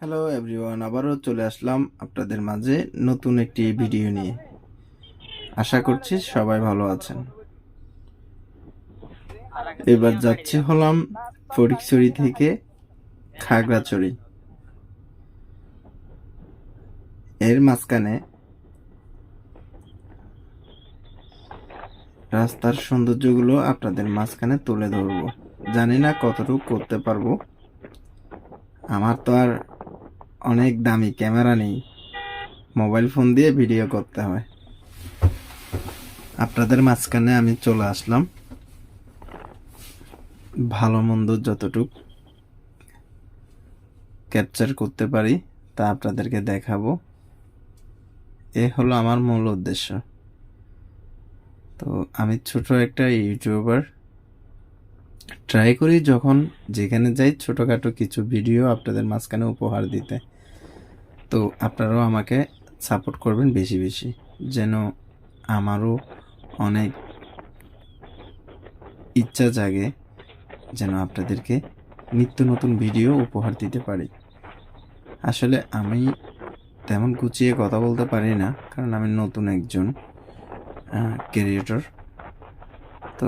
Hello everyone আবারও চলে আসলাম আপনাদের মাঝে নতুন একটি ভিডিও নিয়ে। আশা করছি সবাই ভালো আছেন। এবার যাচ্ছি হলাম ফটিকছড়ি থেকে খাগড়াছড়ি। এর মাঝখানে রাস্তার সৌন্দর্যগুলো আপনাদের মাঝখানে তুলে ধরবো। জানি না কতটুকু করতে পারব। আমার তো আর অনেক দামি ক্যামেরা নেই। মোবাইল ফোন দিয়ে ভিডিও করতে হয়। আপনাদের মাঝখানে আমি চলে আসলাম। ভালো মন্দ যতটুক ক্যাপচার করতে পারি, তা আপনাদেরকে দেখাবো। এ হলো আমার মূল উদ্দেশ্য। তো আমি ছোট একটা ইউটিউবার ট্রাই করি যখন যেখানে যাই ছোটোখাটো কিছু ভিডিও আপনাদের মাঝখানে উপহার দিতে। তো আপনারাও আমাকে সাপোর্ট করবেন বেশি বেশি। যেন আমারও অনেক ইচ্ছা জাগে যেন আপনাদেরকে নিত্য নতুন ভিডিও উপহার দিতে পারি। আসলে আমি তেমন গুছিয়ে কথা বলতে পারি না, কারণ আমি নতুন একজন ক্রিয়েটর তো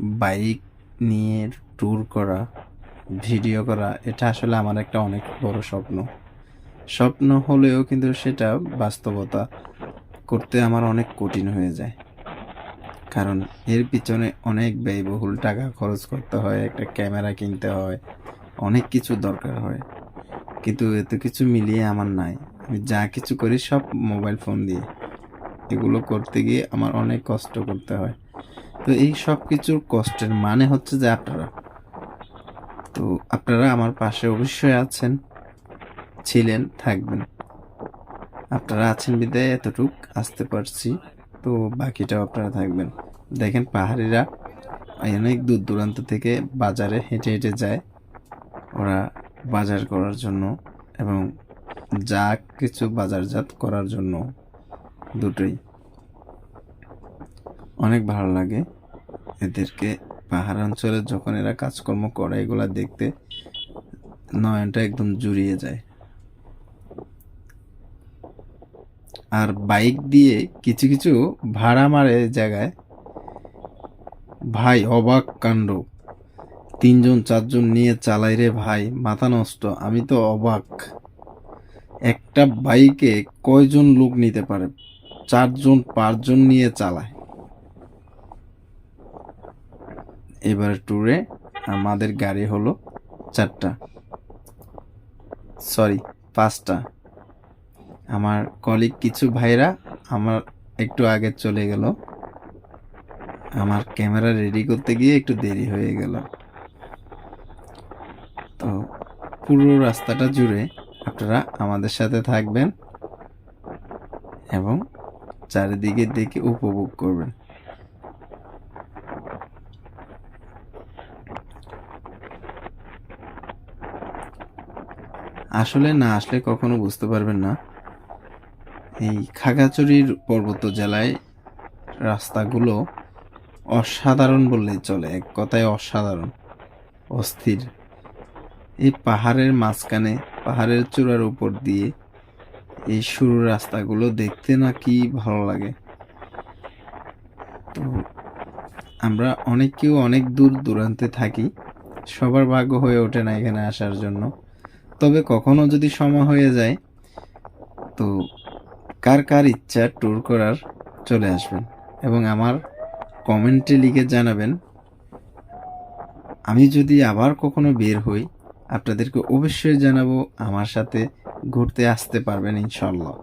বাইক নিয়ে ট্যুর করা ভিডিও করা, এটা আসলে আমার একটা অনেক বড় স্বপ্ন। স্বপ্ন হলেও কিন্তু সেটা বাস্তবতা করতে আমার অনেক কঠিন হয়ে যায়। কারণ এর পিছনে অনেক ব্যয়বহুল টাকা খরচ করতে হয়, একটা ক্যামেরা কিনতে হয়, অনেক কিছু দরকার হয়। কিন্তু এত কিছু মিলিয়ে আমার নাই। আমি যা কিছু করি সব মোবাইল ফোন দিয়ে। এগুলো করতে গিয়ে আমার অনেক কষ্ট করতে হয়। তো এই সব কিছুর কষ্টের মানে হচ্ছে যে আপনারা। তো আপনারা আমার পাশে অবশ্যই আছেন, ছিলেন, থাকবেন। আপনারা আছেন বিদায়, এতটুক আসতে পারছি। তো বাকিটাও আপনারা থাকবেন। দেখেন পাহাড়িরা অনেক দূর দূরান্ত থেকে বাজারে হেঁটে হেঁটে যায়। ওরা বাজার করার জন্য এবং যা কিছু বাজারজাত করার জন্য দুটোই। অনেক ভালো লাগে। এদেরকে পাহাড় অঞ্চলে যখন এরা কাজকর্ম করে, এগুলা দেখতে নয়নটা একদম জুড়িয়ে যায়। আর বাইক দিয়ে কিছু কিছু ভাড়া মারে জায়গায়। ভাই, অবাক কাণ্ড। তিনজন, চারজন নিয়ে চালাই রে ভাই, মাথা নষ্ট, আমি তো অবাক। একটা বাইকে কয়জন লোক নিতে পারে? চারজন, পাঁচজন নিয়ে চালায়। এবার ট্যুরে আমাদের গাড়ি হলো চারটা। সরি পাঁচটা। আমার কলিগ কিছু ভাইরা আমার একটু আগে চলে গেল। আমার ক্যামেরা রেডি করতে গিয়ে একটু দেরি হয়ে গেল। তো পুরো রাস্তাটা জুড়ে আপনারা আমাদের সাথে থাকবেন এবং চারিদিকে দেখে উপভোগ করবেন। আসলে না আসলে কখনো বুঝতে পারবেন না। এই খাগড়াছড়ির পর্বত জেলায় রাস্তাগুলো অসাধারণ বললেই চলে, এক কথায় অসাধারণ, অস্থির। এই পাহাড়ের মাঝখানে, পাহাড়ের চূড়ার উপর দিয়ে এই সরু রাস্তাগুলো দেখতে না কি ভালো লাগে। তো আমরা অনেকেও অনেক দূর দূরান্তে থাকি, সবার ভাগ্য হয়ে ওঠে না এখানে আসার জন্য। তবে কখনো যদি সময় হয়ে যায়, তো কার কার ইচ্ছা ট্যুর করার চলে আসবেন এবং আমার কমেন্টে লিখে জানাবেন। আমি যদি আবার কখনো বের হই, আপনাদেরকে অবশ্যই জানাব আমার সাথে ঘুরতে আসতে পারবেন ইনশাল্লাহ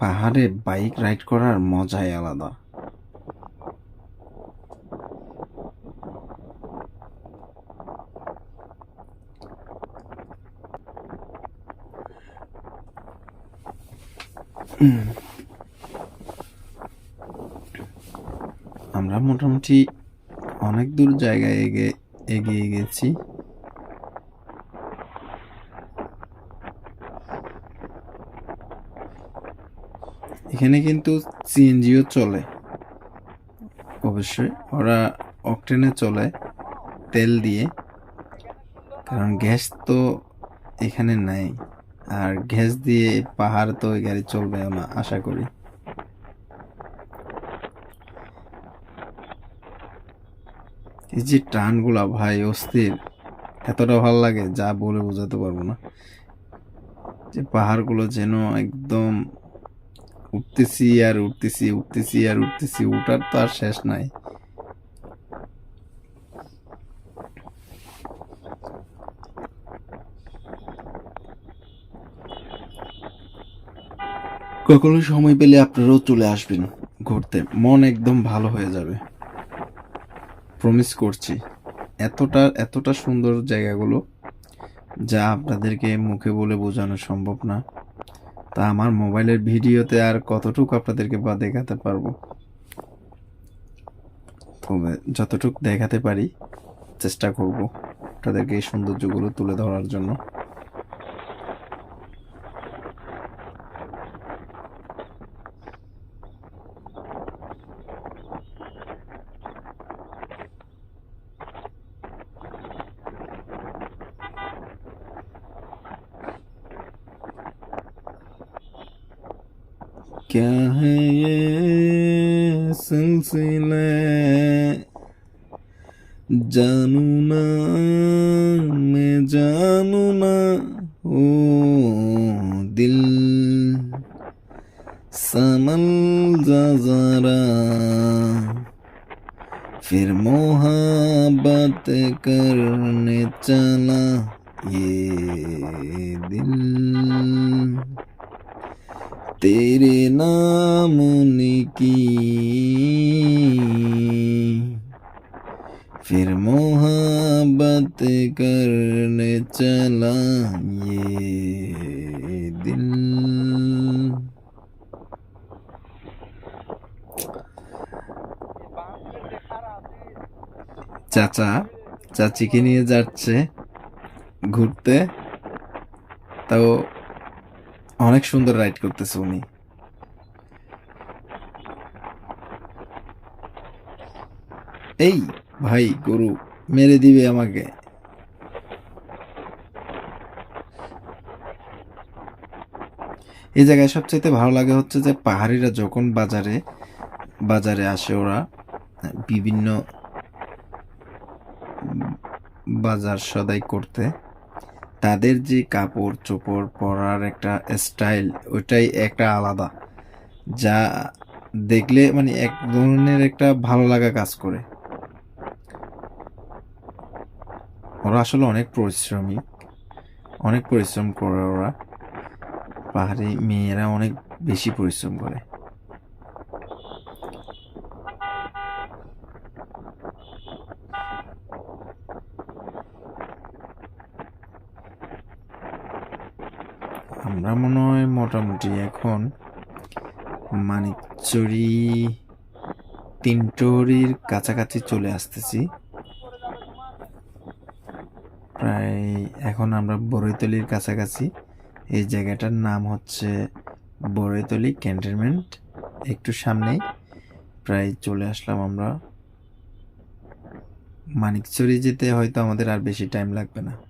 পাহাড়ে বাইক রাইড করার মজাই আলাদা। আমরা মোটামুটি অনেক দূর জায়গায় এগে, এগিয়ে গেছি। এখানে কিন্তু সিএনজিও চলে। অবশ্যই, ওরা অকটেনে চলে তেল দিয়ে। কারণ গ্যাস তো এখানে নাই। আর গ্যাস দিয়ে পাহাড় তো ওই গাড়ি চলবে না, আশা করি। এই যে টানগুলা ভাই, অস্থির। এতটা ভালো লাগে, যা বলে বোঝাতে পারব না। যে পাহাড়গুলো যেন একদম উঠতেছি আর উঠতেছি উঠতেছি আর উঠতেছি, উঠার তো আর শেষ নাই। কখনো সময় পেলে আপনারাও চলে আসবেন ঘুরতে। মন একদম ভালো হয়ে যাবে। প্রমিস করছি। এতটা এতটা সুন্দর জায়গাগুলো যা আপনাদেরকে মুখে বলে বোঝানো সম্ভব না। তা আমার মোবাইলের ভিডিওতে আর কতটুকু আপনাদেরকে বা দেখাতে পারব? তবে যতটুকু দেখাতে পারি, চেষ্টা করব আপনাদেরকে এই সৌন্দর্যগুলো তুলে ধরার জন্য। क्या है ये सिलसिला? जानू ना, मैं जानू ना, ओ दिल। समल जा जरा। फिर मोहब्बत करने चला ये दिल। तेरे नाम की फिर मोहब्बत करने चला ये दिल চাচা চাচিকে নিয়ে যাচ্ছে ঘুরতে তাও অনেক সুন্দর রাইড করতেছে উনি। এই ভাই গরু, মেরে দিবে আমাকে। এই জায়গায় সবচেয়ে ভালো লাগে হচ্ছে যে পাহাড়িরা যখন বাজারে বাজারে আসে ওরা, বিভিন্ন বাজার সদাই করতে। তাদের যে কাপড় চোপড় পরার একটা স্টাইল ওইটাই একটা আলাদা, যা দেখলে মানে এক ধরনের একটা ভালো লাগা কাজ করে। ওরা আসলে অনেক পরিশ্রমী, অনেক পরিশ্রম করে ওরা। পাহাড়ি মেয়েরা অনেক বেশি পরিশ্রম করে। আমরা মনে হয় মোটামুটি এখন মানিকচুরি তিনটরির কাছাকাছি চলে আসতেছি। প্রায় এখন আমরা বড়ইতলির কাছাকাছি। এই জায়গাটার নাম হচ্ছে বড়ইতলি ক্যান্টনমেন্ট। একটু সামনেই প্রায় চলে আসলাম আমরা। মানিকচুরি যেতে হয়তো আমাদের আর বেশি টাইম লাগবে না।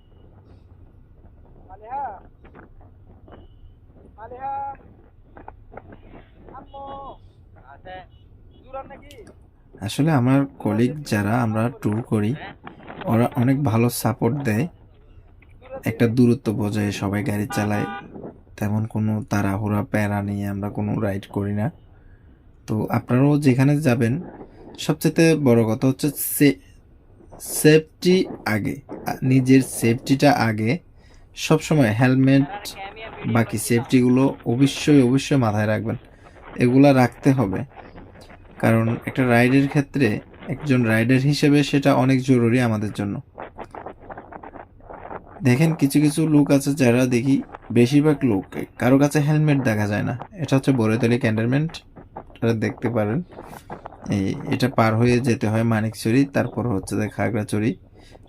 আসলে আমার কলিগ যারা আমরা ট্যুর করি, ওরা অনেক ভালো সাপোর্ট দেয়। একটা দূরত্ব বজায় সবাই গাড়ি চালায়, তেমন কোনো তাড়াহুড়া, প্যারা নিয়ে আমরা কোনো রাইড করি না। তো আপনারাও যেখানে যাবেন সবচেয়ে বড় কথা হচ্ছে সেফটি আগে নিজের সেফটিটা আগে, সবসময় হেলমেট বাকি সেফটিগুলো অবশ্যই অবশ্যই মাথায় রাখবেন। এগুলা রাখতে হবে। কারণ একটা রাইডের ক্ষেত্রে একজন রাইডার হিসেবে সেটা অনেক জরুরি আমাদের জন্য। দেখেন, কিছু কিছু লোক আছে যারা দেখি বেশিরভাগ লোক, কারও কাছে হেলমেট দেখা যায় না। এটা হচ্ছে বরেতলি ক্যান্টনমেন্ট এটা দেখতে পারেন। এই, এটা পার হয়ে যেতে হয় মানিকচুরি তারপর হচ্ছে যে খাগড়াছড়ি,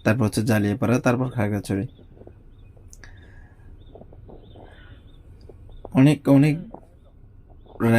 তারপর হচ্ছে জালিয়াপাড়া, তারপর খাগড়াছড়ি। অনেক অনেক রাইড